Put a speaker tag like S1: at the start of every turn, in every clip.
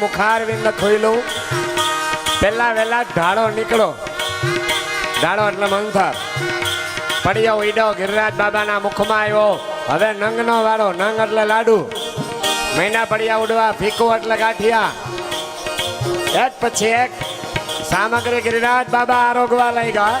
S1: મુખારવિંદ ખોઈલું પેલા વેલા ઢાળો નીકળો. ઢાળો એટલે મંથર. પડ્યો ઈડો ગિરિરાજ બાબાના મુખમાં આવ્યો. હવે નંગનો વાળો, નંગ એટલે લાડુ. મહિના પડ્યા ઉડવા ફીકું એટલે ગાંઠિયા. એક પછી એક સામગ્રી ગિરિરાજ બાબા આરોગવા લઈ ગયા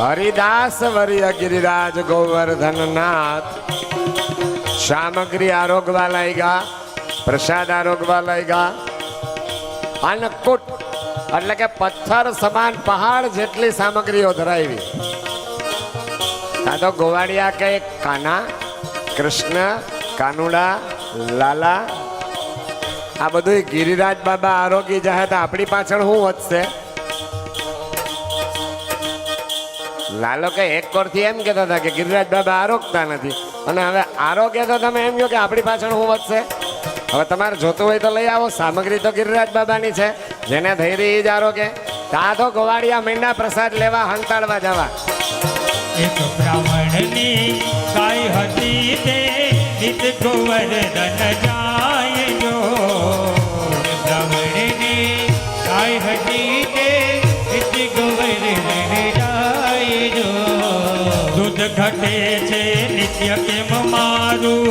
S1: હરિદાસ વર્ય ગિરિરાજ ગોવર્ધન નાથ સામગ્રી આરોગવા લાગ્યા પ્રસાદ આરોગવા લાગ્યા ગયા અન્નકૂટ એટલે કે પથ્થર સમાન પહાડ જેટલી સામગ્રીઓ ધરાવી આ તો ગોવાળિયા કે કાના, કૃષ્ણ, કાનુડા, લાલા. આ બધું ગિરિરાજ બાબા આરોગી જાહે તો આપણી પાછળ શું વધશે? લાલો કે એક કોરથી એમ કહેતા હતા કે ગિરિરાજ બાબા આરોગતા નથી. અને હવે આરોગ્ય તો તમે એમ કહો કે આપણી પાછળ હું વધશે? હવે તમારે જોતું હોય તો લઈ આવો. સામગ્રી તો ગિરિરાજ બાબાની છે. જેને થઈ રહી જ આરોગ્ય તા તો ગોવાળિયા મીંડા પ્રસાદ લેવા હંતાડવા જવા.
S2: એક બ્રાહ્મણની કાઈ હતી તે ગોવર્ધન જાય. ઘટે છે નિત્ય કેમ મારું?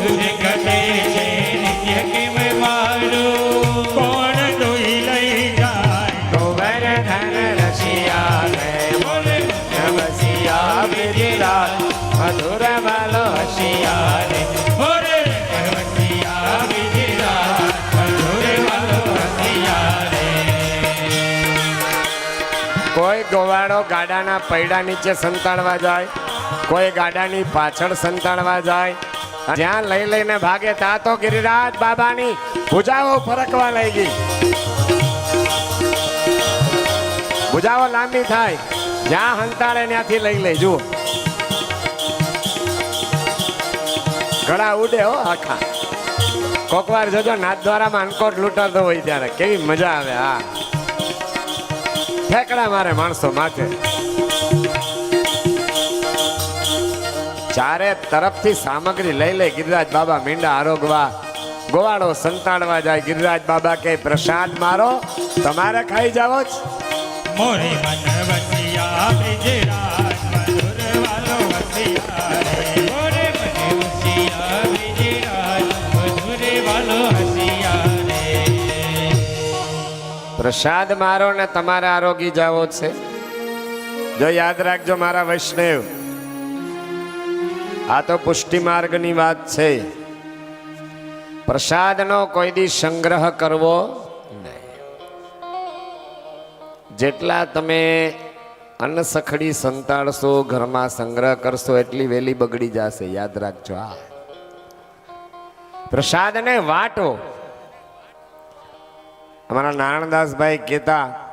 S2: દૂધ ઘટે છે નિત્ય કેમ મારું? કોણ દોઈ લઈ જાય?
S1: ગોવર્ધન રસિયા રે
S2: બોલે
S1: નમસિયા બ્રિજરાજ મધુર વાલો રે
S2: મધુર હસિયા રે
S1: કોઈ ગોવાળો ગાડાના પૈડા નીચે સંતાડવા જાય? કોઈ ગાડાની પાછળ સંતાડવા જાય. જ્યાં લઈ લઈને ભાગે ત્યાં તો ગિરિરાજ બાબાની ભુજાઓ ફરકવા લઈ ગઈ. ભુજાઓ લાંબી થાય. જ્યાં હંતાડે ત્યાંથી લઈ લઈ જુઓ. ગળા ઉડે હો આખા. કોકવાર જોજો નાથ દ્વારા અનકોટ લૂંટાતો હોય ત્યારે. કેવી મજા આવે, હા. ઠેકડા મારે માણસો માથે. ચારે તરફથી સામગ્રી લઈ લઈ ગિરિરાજ બાબા મીંડા આરોગવા ગોવાળો સંતાડવા જાય ગિરિરાજ બાબા કે પ્રસાદ મારો તમારે ખાઈ જાવો જ.
S2: મોરે મન વસિયા બ્રિજરાજ મધુર વાલો વસિયા
S1: પ્રસાદ મારો ને તમારે આરોગી જાવો છે. જો યાદ રાખજો મારા વૈષ્ણવ આ તો પુષ્ટિ માર્ગની વાત છે. પ્રસાદનો કોઈ દી સંગ્રહ કરવો નહીં. જેટલા તમે અન્ન સખડી સંતાડશો, ઘરમાં સંગ્રહ કરશો, એટલી વેલી બગડી જશે. યાદ રાખજો આ. પ્રસાદને વાટો. અમારા નારણદાસભાઈ કહેતા